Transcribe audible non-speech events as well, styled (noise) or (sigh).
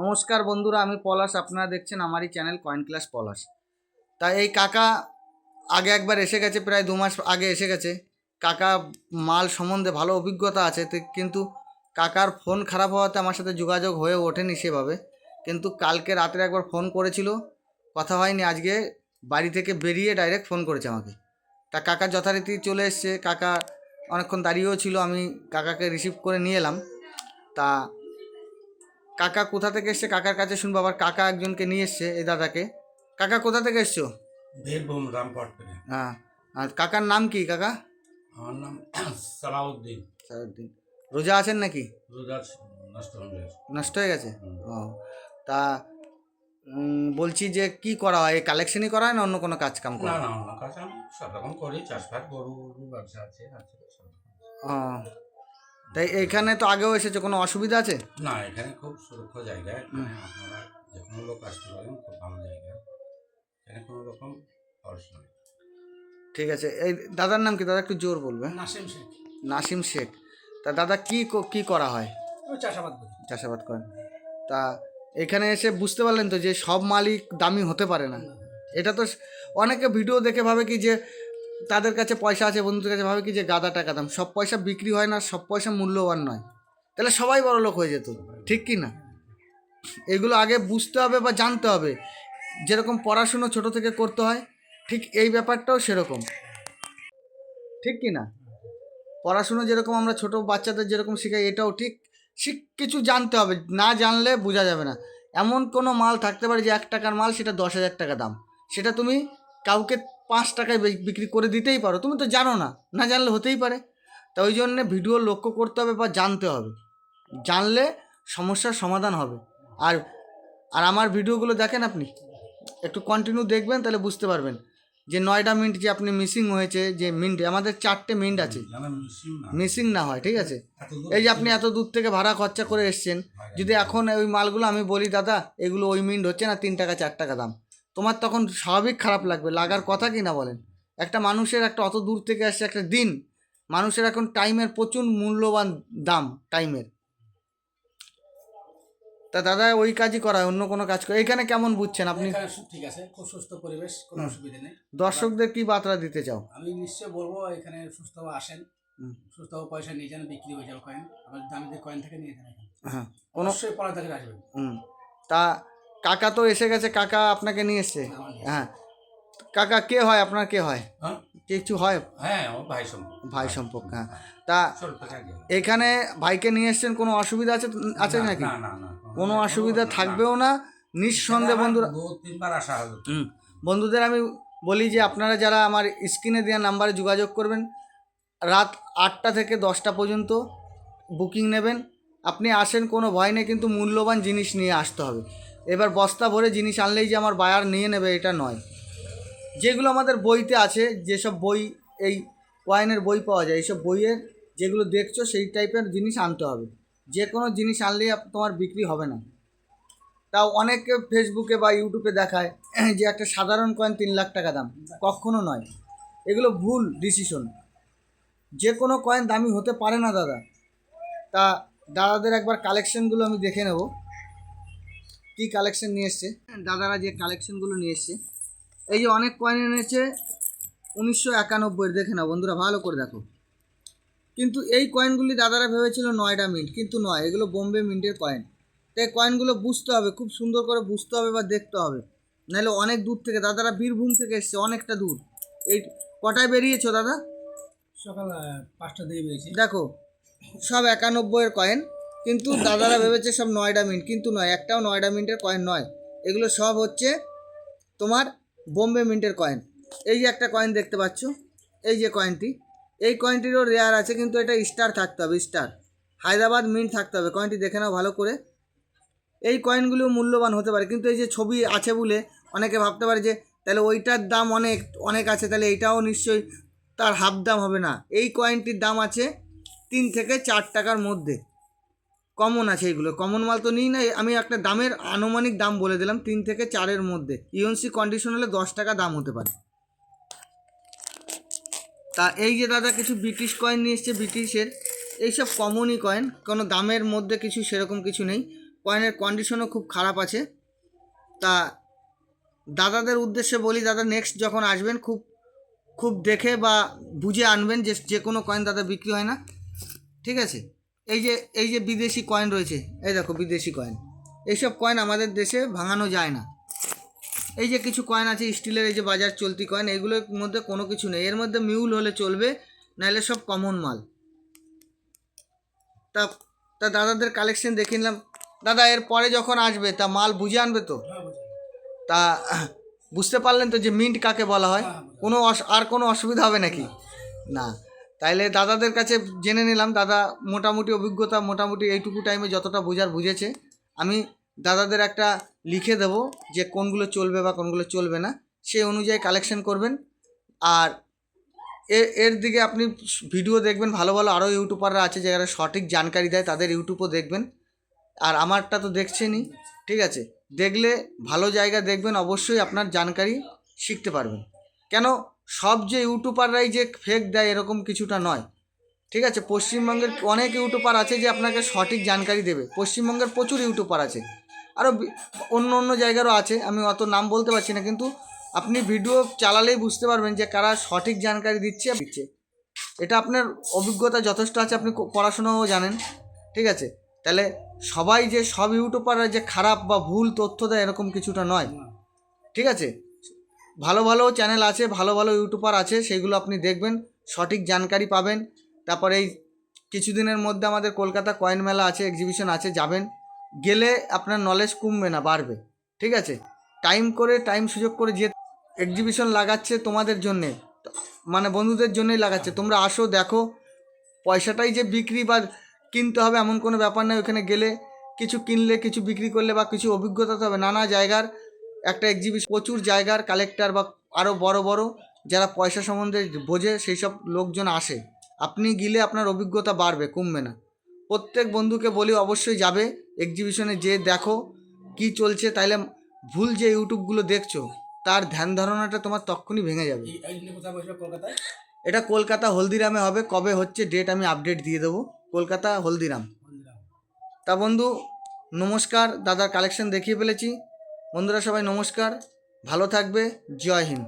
নমস্কার বন্ধুরা, আমি পলাশ। আপনারা দেখছেন আমারই চ্যানেল কয়েন ক্লাস পলাশ। তা এই কাকা আগে একবার এসে গেছে, প্রায় দু মাস আগে এসে গেছে। কাকা মাল সম্বন্ধে ভালো অভিজ্ঞতা আছে কিন্তু কাকার ফোন খারাপ হওয়াতে আমার সাথে যোগাযোগ হয়ে ওঠেনি সেভাবে। কিন্তু কালকে রাত্রে একবার ফোন করেছিল, কথা হয়নি, আজকে বাড়ি থেকে বেরিয়ে ডাইরেক্ট ফোন করেছে আমাকে। তা কাকা যথারীতি চলে এসছে, কাকা অনেকক্ষণ দাঁড়িয়েও ছিল, আমি কাকাকে রিসিভ করে নিয়ে এলাম। তা কাকা কোথা থেকে এসছে? কাকার কাছে শুনব। আবার কাকা একজনকে নিয়ে এসছে এই দাদাকে। কাকা কোথা থেকে এসছো? বীরভূম রামপট থেকে। হ্যাঁ। আর কাকার নাম কি কাকা? আমার নাম (clears throat) সালাউদ্দিন। সারাদিন রোজা আছেন নাকি? রোজা নষ্ট হয়ে গেছে। নষ্ট হয়ে গেছে? ও। তা বলছি যে কি করা হয়? কালেকশনই করা হয় না অন্য কোনো কাজ কাম করা হয়? না অন্য কাজ আমি সব রকম করি। চাষবাস গরু ব্যবসা আছে আছে ও। তাই এইখানে তো আগেও এসেছে কোনো অসুবিধা আছে? না এখানে খুব সুরক্ষা জায়গা এখানে আপনারা যে কোনো লোক আসতে পারেন খুব ভালো জায়গা। এখানে কোনো রকম নেই। ঠিক আছে এই দাদার নাম কি? দাদা একটু জোর বলবে। নাসিম শেখ। নাসিম শেখ। তা দাদা কি ক- কি করা হয়? চাষাবাদ করি। চাষাবাদ করেন। তা এখানে এসে বুঝতে পারলেন তো যে সব মালিক দামি হতে পারে না। এটা তো অনেকে ভিডিও দেখে ভাবে কি যে তাদের কাছে পয়সা আছে, বন্ধুদের কাছে ভাবে কি যে গাদা টাকা দাম। সব পয়সা বিক্রি হয় না সব পয়সা মূল্যবান নয়। তাহলে সবাই বড় লোক হয়ে যেত, ঠিক কি না? এগুলো আগে বুঝতে হবে বা জানতে হবে। যেরকম পড়াশুনো ছোট থেকে করতে হয়, ঠিক এই ব্যাপারটাও সেরকম। ঠিক কি না? পড়াশুনো যেরকম আমরা ছোট বাচ্চাদের যেরকম শেখাই, এটাও ঠিক। শিখ, কিছু জানতে হবে, না জানলে বোঝা যাবে না। এমন কোনো মাল থাকতে পারে যে এক টাকার মাল, সেটা দশ হাজার টাকা দাম। সেটা তুমি কাউকে পাঁচ টাকায় বিক- বিক্রি করে দিতেই পারো। তুমি তো জানো না না জানলে হতেই পারে। তা ওই জন্যে ভিডিও লক্ষ্য করতে হবে বা জানতে হবে। জানলে সমস্যার সমাধান হবে। আর আর আমার ভিডিওগুলো দেখেন আপনি? একটু কন্টিনিউ দেখবেন তাহলে বুঝতে পারবেন যে নয়টা মিনিট যে আপনি মিসিং হয়েছে যে মিনিট আমাদের চারটে মিনিট আছে। মিসিং না। হয় ঠিক আছে? এই যে আপনি এত দূর থেকে ভাড়া খরচা করে এসছেন যদি এখন ওই মালগুলো আমি বলি দাদা এগুলো ওই মিনিট হচ্ছে না তিন টাকা চার টাকা দাম। তোমার তখন স্বাভাবিক খারাপ লাগবে লাগার কথা কি না বলেন? একটা মানুষের একটা অত দূর থেকে আসছে একটা দিন মানুষের এখন টাইমের প্রচুর মূল্যবান দাম টাইমের। তা দাদা ওই কাজই করায় অন্য কোনো কাজ করে। এখানে কেমন বুঝছেন আপনি? ঠিক আছে খুব সুস্থ পরিবেশ কোনো অসুবিধা নেই। দর্শকদের কি বার্তা দিতে চাও? আমি নিশ্চয় বলব এখানে সুস্থভাবে আসেন। সুস্থভাবে পয়সা নিয়ে যান বিক্রি হয়ে যাবে কয়েন আবার দামি কয়েন থেকে নিয়ে যান। হ্যাঁ অবশ্যই পড়া থেকে আসবেন তা কাকা তো এসে গেছে কাকা আপনাকে নিয়ে এসছে। হ্যাঁ। কাকা কে হয়? আপনার কে হয়? হ্যাঁ। কিছু হয়? হ্যাঁ ভাই সম্পর্ক। ভাই সম্পর্ক হ্যাঁ। তা। এখানে ভাইকে নিয়ে এসছেন কোনো অসুবিধা আছে? আছে নাকি? কোনো অসুবিধা থাকবেও না? নিঃসন্দেহে বন্ধুরা তিনবার আসা হলো। বন্ধুদের আমি বলি যে আপনারা যারা আমার স্ক্রিনে দেওয়া নাম্বারে যোগাযোগ করবেন রাত আটটা থেকে দশটা পর্যন্ত বুকিং নেবেন। আপনি আসেন কোনো ভয় নেই কিন্তু মূল্যবান জিনিস নিয়ে আসতে হবে। এবার বস্তা ভরে জিনিস আনলেই যে আমার বায়ার নিয়ে নেবে, এটা নয়। যেগুলো আমাদের বইতে আছে, যেসব বই, এই ওয়াইনের বই পাওয়া যায়, এইসব বইয়ের যেগুলো দেখছ, সেই টাইপের জিনিস আনতে হবে। যে কোনো জিনিস আনলেই তোমার বিক্রি হবে না। তাও অনেকে ফেসবুকে বা ইউটিউবে দেখায় যে একটা সাধারণ কয়েন তিন লাখ টাকা দাম। কখনো নয়। এগুলো ভুল ডিসিশন যে কোনো কয়েন দামি হতে পারে না, দাদা। তা দাদাদের একবার কালেকশনগুলো আমি দেখে নেব। কী কালেকশন নিয়ে এসছে? দাদারা যে কালেকশনগুলো নিয়ে এসছে। এই যে অনেক কয়েন এনেছে উনিশশো একানব্বই দেখে নাও বন্ধুরা ভালো করে দেখো। কিন্তু এই কয়েনগুলি দাদারা ভেবেছিল নয়ডা মিন্ট কিন্তু নয় এগুলো বোম্বে মিন্টের কয়েন তাই কয়েনগুলো বুঝতে হবে খুব সুন্দর করে বুঝতে হবে বা দেখতে হবে। নাহলে অনেক দূর থেকে দাদারা বীরভূম থেকে এসছে অনেকটা দূর। এই কটায় বেরিয়েছো দাদা? সকাল পাঁচটা দিয়ে বেরিয়েছি। দেখো সব একানব্বইয়ের কয়েন কিন্তু দাদারা ভেবেছে সব নয়ডা মিন্ট, কিন্তু নয়, একটাও নয়ডা মিন্টের কয়েন নয়। এগুলো সব হচ্ছে তোমার বোম্বে মিন্টের কয়েন এই যে একটা কয়েন দেখতে পাচ্ছ, এই যে কয়েনটি এই কয়েনটিরও রেয়ার আছে, কিন্তু এটা স্টার থাকতে হবে স্টার হায়দ্রাবাদ মিন্ট থাকতে হবে কয়েনটি দেখে নাও ভালো করে। এই কয়েনগুলো মূল্যবান হতে পারে, কিন্তু এই যে ছবি আছে বলে অনেকে ভাবতে পারে যে, তাহলে ওইটার দাম অনেক অনেক আছে, তাহলে এইটাও নিশ্চয়ই তার হাফ দাম হবে না। এই কয়েনটির দাম আছে তিন থেকে চার টাকার মধ্যে। কমন আছে এইগুলো কমন মাল তো নিই না আমি একটা দামের আনুমানিক দাম বলে দিলাম, তিন থেকে চারের মধ্যে। ইউএনসি কন্ডিশন হলে দশ টাকা দাম হতে পারে। তা এই যে দাদা কিছু ব্রিটিশ কয়েন নিয়ে এসছে ব্রিটিশের এইসব কমনই কয়েন কোনো দামের মধ্যে কিছু সেরকম কিছু নেই। কয়েনের কন্ডিশনও খুব খারাপ আছে। তা দাদাদের উদ্দেশ্যে বলি, দাদা নেক্সট যখন আসবেন, খুব খুব দেখে বা বুঝে আনবেন যে যে কোনো কয়েন দাদা বিক্রি হয় না। ঠিক আছে? এই যে এই যে বিদেশি কয়েন রয়েছে এই দেখো বিদেশি কয়েন এইসব কয়েন আমাদের দেশে ভাঙানো যায় না। এই যে কিছু কয়েন আছে স্টিলের এই যে বাজার চলতি কয়েন এগুলোর মধ্যে কোনো কিছু নেই। এর মধ্যে মিউল হলে চলবে নাহলে সব কমন মাল। তা তা দাদাদের কালেকশন দেখে নিলাম। দাদা এর পরে যখন আসবে তা মাল বুঝে আনবে তো? হ্যাঁ তা বুঝতে পারলেন তো যে মিন্ট কাকে বলা হয়? কোনো অস- আর কোনো অসুবিধা হবে নাকি? না। তাইলে দাদাদের কাছে জেনে নিলাম, দাদা মোটামুটি অভিজ্ঞতা, মোটামুটি এইটুকু টাইমে যতটা বোঝার বুঝেছে। আমি দাদাদের একটা লিখে দেব যে কোনগুলো চলবে বা কোনগুলো চলবে না, সেই অনুযায়ী কালেকশন করবেন। আর এর দিকে আপনি ভিডিও দেখবেন, ভালো ভালো আরও ইউটিউবাররা আছে যারা সঠিক জানকারি দেয়, তাদের ইউটিউবও দেখবেন। আর আমারটা তো দেখছেনই, ঠিক আছে? দেখলে ভালো জায়গা দেখবেন, অবশ্যই আপনার জানকারি শিখতে পারবেন। কেন সব যে ইউটিউবাররাই যে ফেক দেয় এরকম কিছুটা নয়। ঠিক আছে? পশ্চিমবঙ্গের অনেক ইউটিউবার আছে যে আপনাকে সঠিক জানকারি দেবে। পশ্চিমবঙ্গের প্রচুর ইউটিউবার আছে। আরও অন্য অন্য জায়গারও আছে। আমি অত নাম বলতে পারছি না, কিন্তু আপনি ভিডিও চালালেই বুঝতে পারবেন যে কারা সঠিক জানকারি দিচ্ছে দিচ্ছে। এটা আপনার অভিজ্ঞতা যথেষ্ট আছে, আপনি পড়াশোনাও জানেন। ঠিক আছে? তাহলে সবাই যে সব ইউটিউবাররা যে খারাপ বা ভুল তথ্য দেয় এরকম কিছুটা নয়। ঠিক আছে? ভালো ভালো চ্যানেল আছে, ভালো ভালো ইউটিউবার আছে, সেগুলো আপনি দেখবেন, সঠিক জানকারি পাবেন। তারপরে এই কিছুদিনের মধ্যে আমাদের কলকাতা কয়েন মেলা আছে এক্সিবিশন আছে, যাবেন। গেলে আপনার নলেজ কমবে না, বাড়বে। ঠিক আছে? টাইম করে টাইম সুযোগ করে যে এক্সিবিশন লাগাচ্ছে তোমাদের জন্যে মানে বন্ধুদের জন্যই লাগাচ্ছে, তোমরা আসো, দেখো। পয়সাটাই যে বিক্রি বা কিনতে হবে, এমন কোনো ব্যাপার নয়, ওখানে গেলে কিছু কিনলে, কিছু বিক্রি করলে বা কিছু অভিজ্ঞতা তো হবে নানা জায়গার। একটা এক্সিবিশন প্রচুর জায়গার কালেক্টর বা আরও বড় বড় যারা পয়সা সম্বন্ধে বোঝে সেই সব লোকজন আসে। আপনি গেলে আপনার অভিজ্ঞতা বাড়বে কমবে না। প্রত্যেক বন্ধুকে বলি অবশ্যই যাবে এক্সিবিশনে যে দেখো কি চলছে তাইলে ভুল যে ইউটিউবগুলো দেখছ তার ধ্যান ধারণাটা তোমার তক্ষুনি ভেঙে যাবে। এটা কলকাতা হলদিরামে হবে কবে হচ্ছে ডেট আমি আপডেট দিয়ে দেবো। কলকাতা হলদিরাম। তা বন্ধু নমস্কার দাদার কালেকশন দেখিয়ে ফেলেছি। বন্ধুরা সবাই নমস্কার ভালো থাকবে জয় হিন্দ।